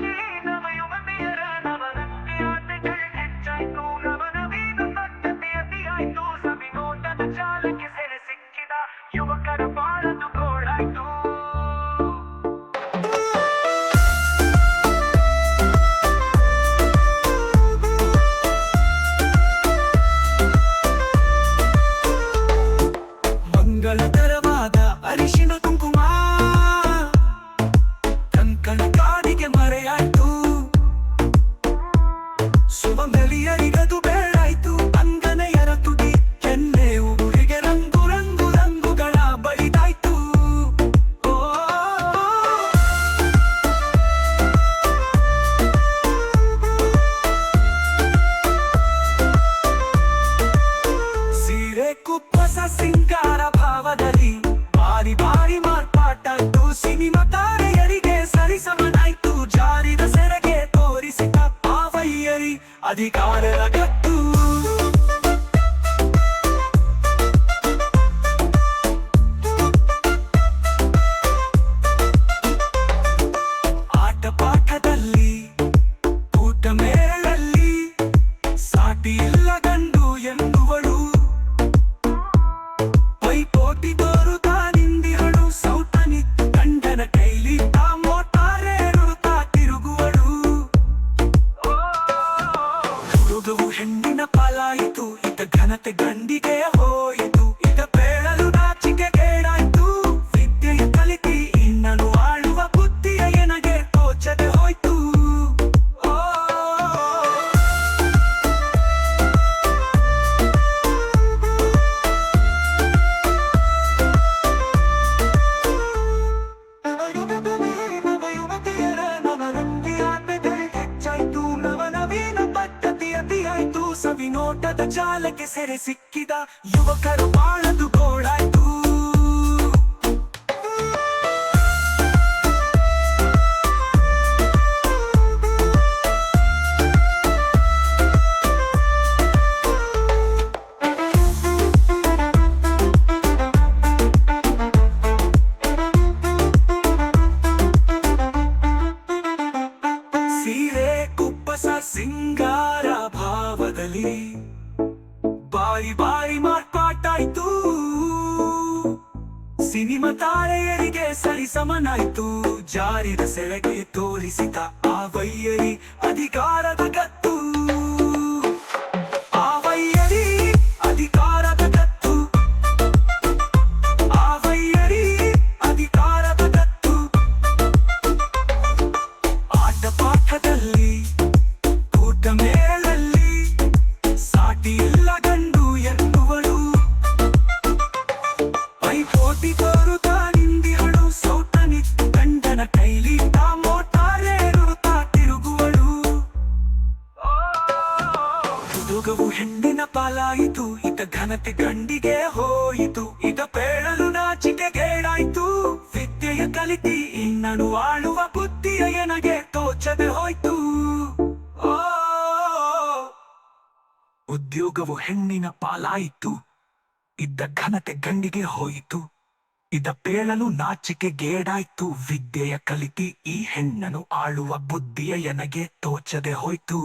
Marina. ಸಿಂಗಾರ ಭಾವದಲ್ಲಿ ಬಾರಿ ಬಾರಿ ಮಾರ್ಪಾಟದ್ದು ಸಿನಿಮಾ ತಾರೆಯರಿಗೆ ಸರಿಸಮನಾಯ್ತು. ಜಾರಿದ ಸೆರಗೆ ತೋರಿಸಿದ ಪಾವಯ್ಯರಿ ಅಧಿಕಾರರ ಅತಿಯಾಯ್ತು ಸವಿನೋಟದ ಜಾಲಕ್ಕೆ ಸೆರೆ ಸಿಕ್ಕಿದ ಯುವಕರು ಬಾಳದು ಗೋಳಾಯ್ತು. ಭಾವದಲ್ಲಿ ಬಾರಿ ಬಾರಿ ಮಾರ್ಪಾಟಾಯ್ತು. ಸಿನಿಮಾ ತಾರೆಯರಿಗೆ ಸರಿಸಮನಾಯ್ತು. ಜಾರಿದ ಸೆಳೆಗೆ ತೋರಿಸಿದ ಆ ವೈಯರಿ ಅಧಿಕಾರದ ಗತ್ತು. ಹೆಣ್ಣಿನ ಪಾಲಾಯಿತು ಇತ ಘನತೆ ಗಂಡಿಗೆ ಹೋಯಿತು, ಇದ ಪೇಳಲು ನಾಚಿಕೆ ಗೇಡಾಯ್ತು. ವಿದ್ಯೆಯ ಕಲಿತಿ, ಇನ್ನಡು ಆಳುವ ಬುದ್ಧಿಯ ಎನಗೆ ತೋಚದೆ ಹೋಯ್ತು. ಉದ್ಯೋಗವು ಹೆಣ್ಣಿನ ಪಾಲಾಯಿತು, ಇದ್ದ ಘನತೆ ಗಂಡಿಗೆ ಹೋಯಿತು, ಇದ ಪೇಳಲು ನಾಚಿಕೆ ಗೇಡಾಯ್ತು. ವಿದ್ಯೆಯ ಕಲಿತಿ, ಈ ಹೆಣ್ಣನು ಆಳುವ ಬುದ್ಧಿಯ ಎನಗೆ ತೋಚದೆ ಹೋಯ್ತು.